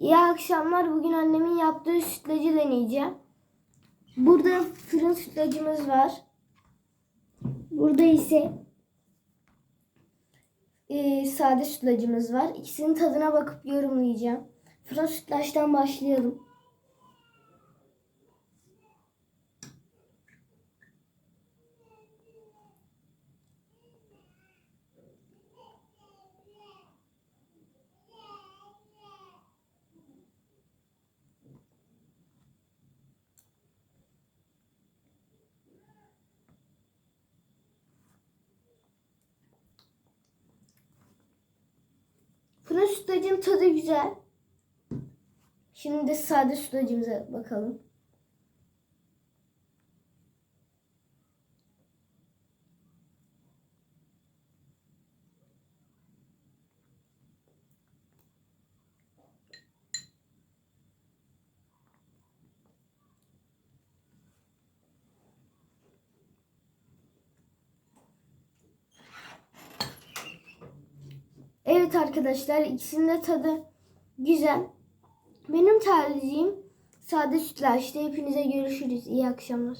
İyi akşamlar. Bugün annemin yaptığı sütlacı deneyeceğim. Burada fırın sütlacımız var. Burada ise e, sade sütlacımız var. İkisinin tadına bakıp yorumlayacağım. Fırın sütlaçtan başlayalım. Fırın sütlacın tadı güzel. Şimdi de sade sütlacımıza bakalım. Evet arkadaşlar ikisinin de tadı güzel. Benim tercihim sade sütlaçta. Hepinize görüşürüz. İyi akşamlar.